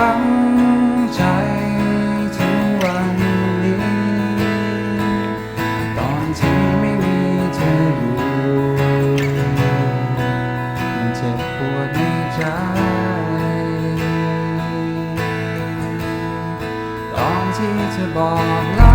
ฝังใจถึงวันนี้ ตอนที่ไม่มีเธออยู่มันเจ็บปวดในใจ ตอนที่เธอบอกา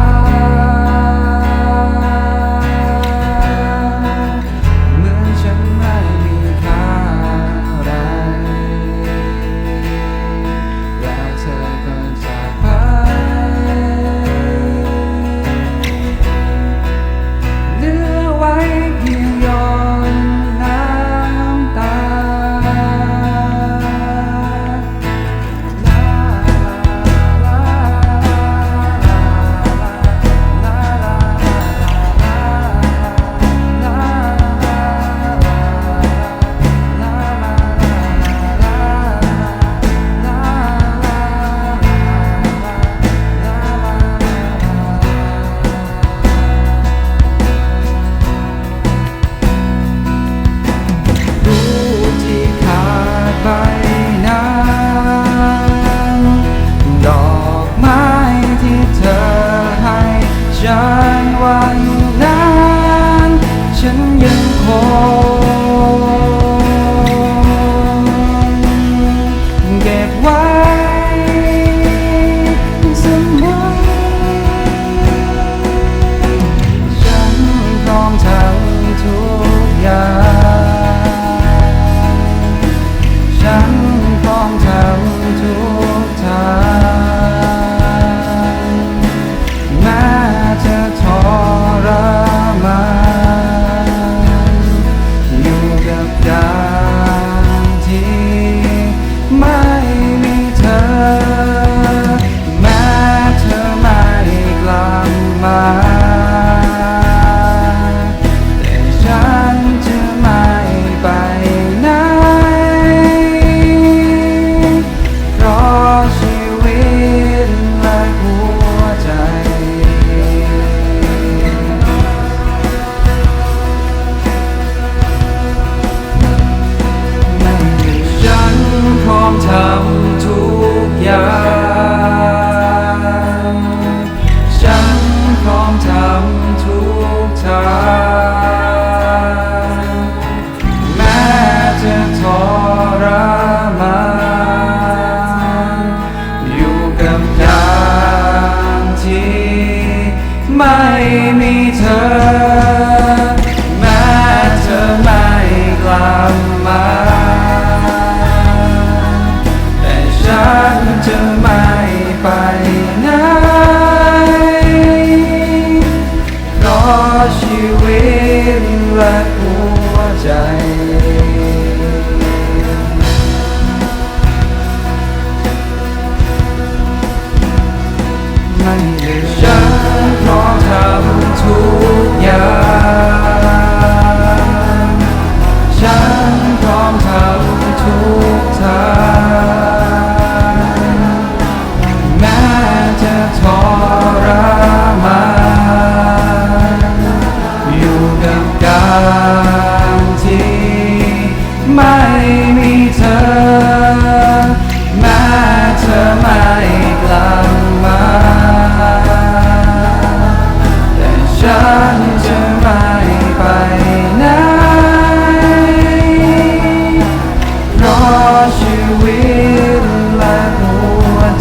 รมา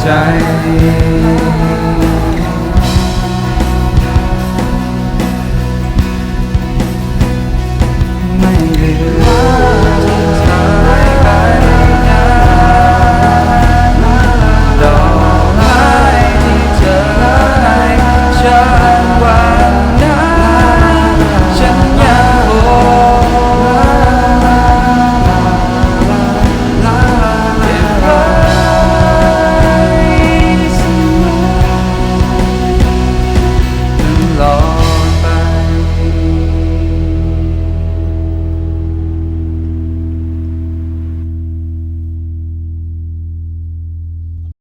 ใจ ไม่เหลือ